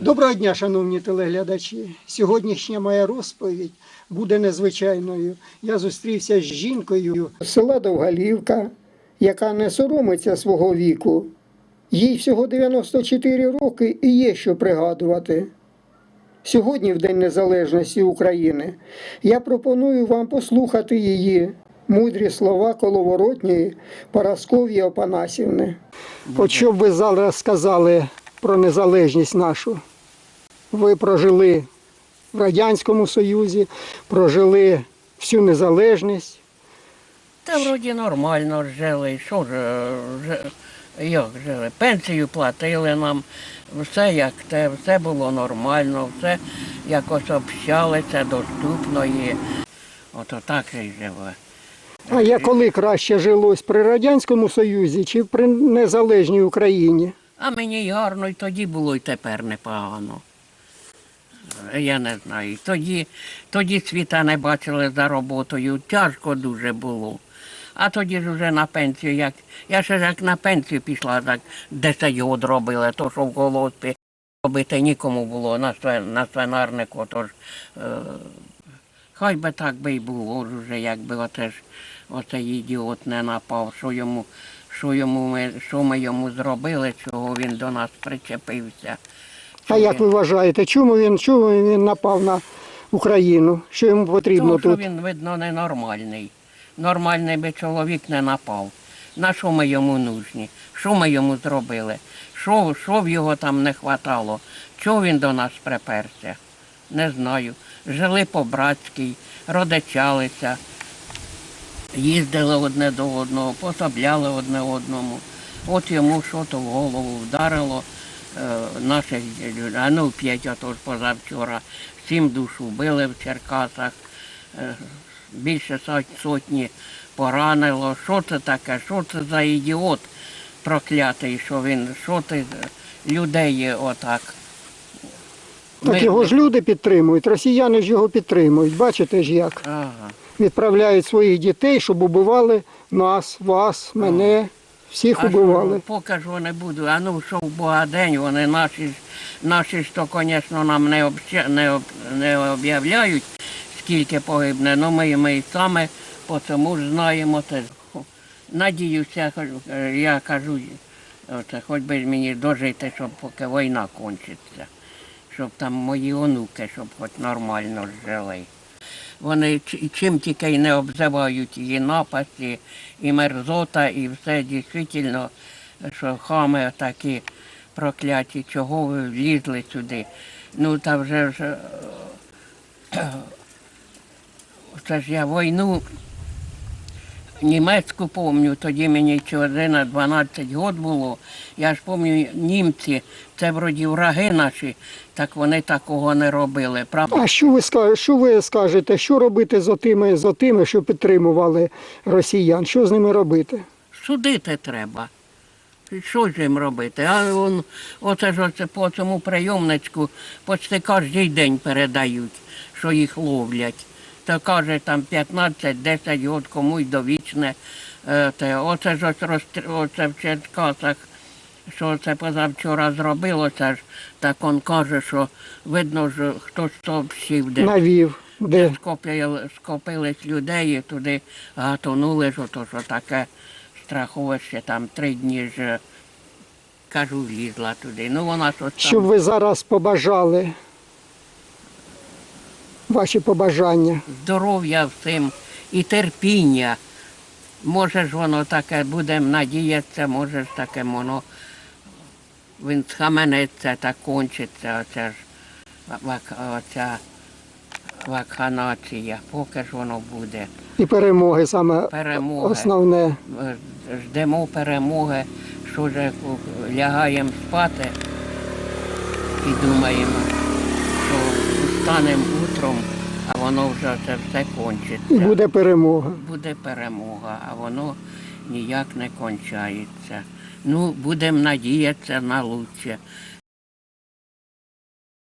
Доброго дня, шановні телеглядачі. Сьогоднішня моя розповідь буде незвичайною. Я зустрівся з жінкою з села Довгалівка, яка не соромиться свого віку. Їй всього 94 роки і є що пригадувати. Сьогодні, в День Незалежності України, я пропоную вам послухати її мудрі слова коловоротньої Парасков'ї Опанасівни. От що б ви зараз сказали про незалежність нашу? Ви прожили в Радянському Союзі, прожили всю незалежність. Та вроді нормально жили. Що ж, як жили? Пенсію платили нам, все як те, все було нормально, все якось общалися, доступно і ото так і живе. А я коли краще жилось при Радянському Союзі чи при незалежній Україні? А мені гарно і тоді було, і тепер непогано. Я не знаю. Тоді, тоді світа не бачили за роботою, тяжко дуже було. А тоді ж вже на пенсію, як я ще як на пенсію пішла, так 10 год робила, то що в колоспі робити нікому було на, на свинарнику, тож е, хай би так би й було ж уже, якби оце ж оцей ідіот не напав, що йому, що йому ми, що ми йому зробили, чого він до нас причепився. А як ви вважаєте, чому він, чому він напав на Україну? Що йому потрібно Тому що він, видно, ненормальний. Нормальний би чоловік не напав. На що ми йому нужні? Що ми йому зробили? Що, що в його там не хватало? Чого він до нас приперся? Не знаю. Жили по-братськи, родичалися, їздили одне до одного, пособляли одне одному. От йому що то в голову вдарило е, наших людей. А ну п'ять, а то ж позавчора, сім душ вбили в Черкасах, е, більше сотні поранило. Що це таке? Що це за ідіот проклятий, що він, що ти людей отак. Так його ж люди підтримують, росіяни ж його підтримують. Бачите ж як? Ага. Відправляють своїх дітей, щоб убивали нас, вас, мене, всіх А убивали. поки ж вони будуть, а ну що в Богадень, вони наші, наші ж то, звісно, нам не, обща, не, об, не об'являють, скільки погибне, ну ми, ми і саме по цьому ж знаємо. Це. Надіюся, я кажу, оце, хоч би мені дожити, щоб поки війна кончиться, щоб там мої онуки, щоб хоч нормально жили. Вони чим тільки не обзивають її напасті, і мерзота, і все дійсно, що хами такі прокляті, чого ви влізли сюди. Ну та вже ж е, це ж я війну німецьку помню, тоді мені чи 11-12 років було. Я ж пам'ятаю, німці, це вроді враги наші, так вони такого не робили. Правда? А що ви скажете, що ви скажете, що робити з отими, з отими, що підтримували росіян? Що з ними робити? Судити треба. Що ж їм робити? А он, оце ж оце по цьому прийомничку почти кожен день передають, що їх ловлять. То каже, там 15-10 років комусь довічне. Е, те, оце ж ось оце в Черкасах, що це позавчора зробилося ж, так он каже, що видно, що хтось сообщив, де Навів, де скопили, скопились людей і туди гатонули, що то що таке страховище, там три дні ж, кажу, влізла туди. Ну вона що щоб там ви зараз побажали ваші побажання. здоров'я всім і терпіння. Може ж воно таке, будемо надіятися, може ж таке воно він схаменеться та кончиться, оця ж оця вакханація, поки ж воно буде. І перемоги саме Перемоги. основне. Е, ждемо перемоги, що вже лягаємо спати і думаємо, що встанемо утром, а воно вже це все кончиться. буде перемога. Буде перемога, а воно ніяк не кончається. Ну, будемо надіятися на лучше.